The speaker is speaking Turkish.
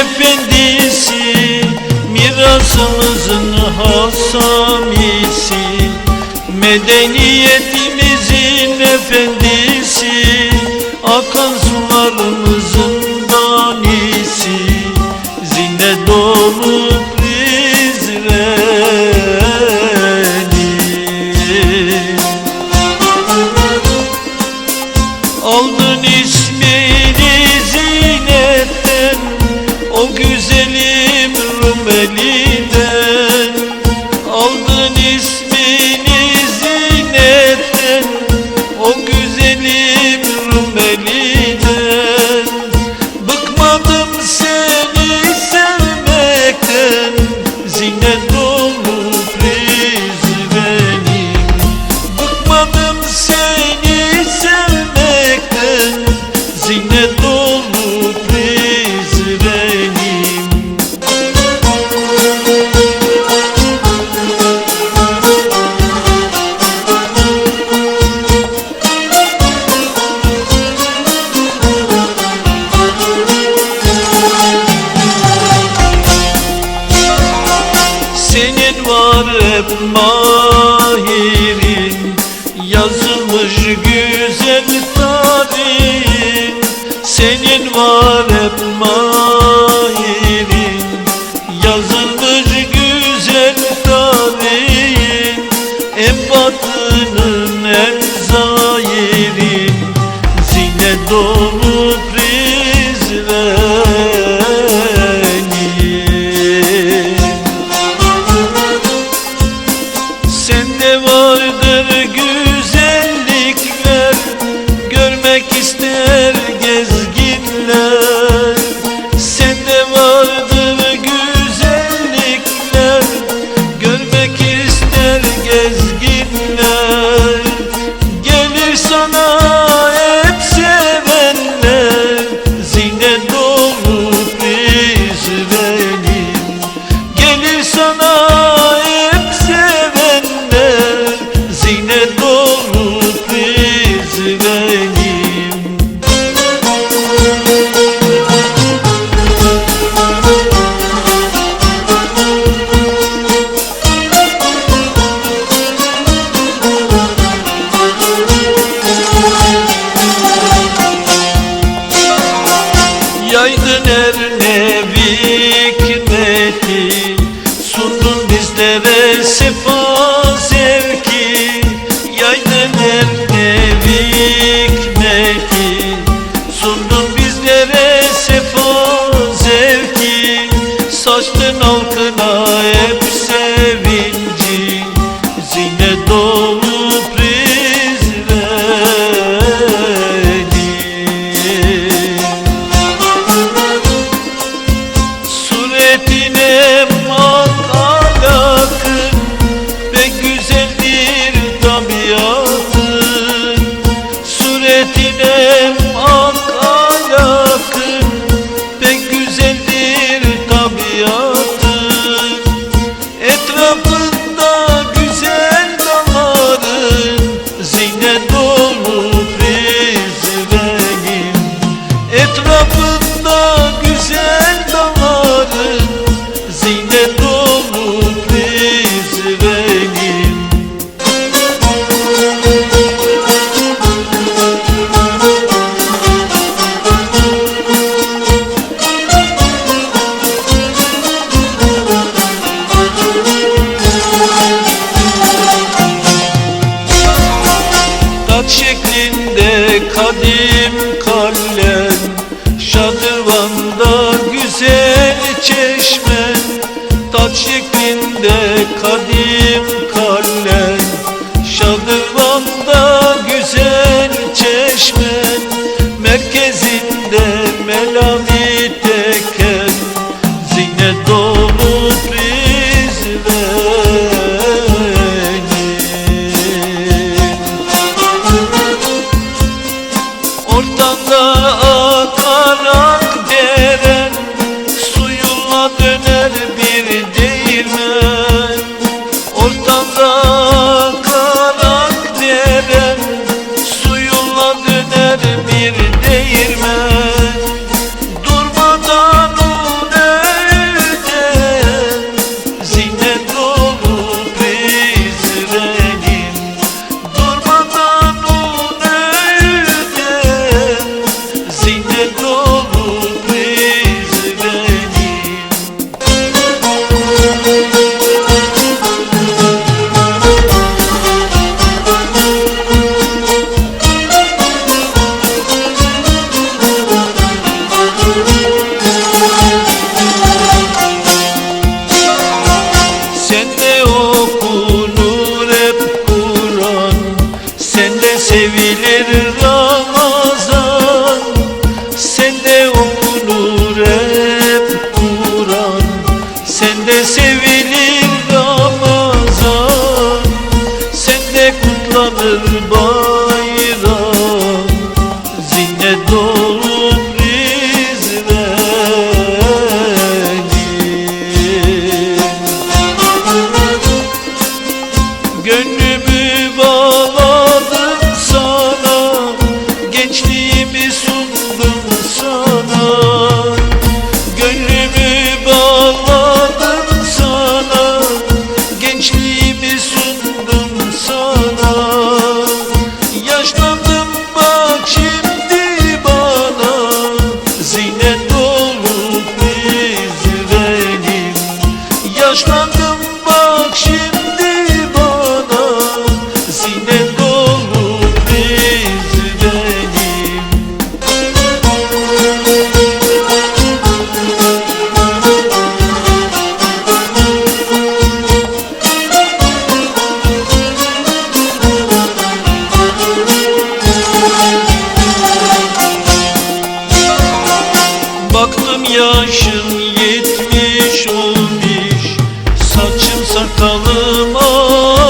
efendisi Mirasımızın hasamisi Medeniyetimizin efendisi hep mahiri Yazılmış güzel tarihin Senin var hep mahiri Yazılmış güzel tarihin En batının en zahirin Zine dolu sende var விட்டு de kadim sakalım ah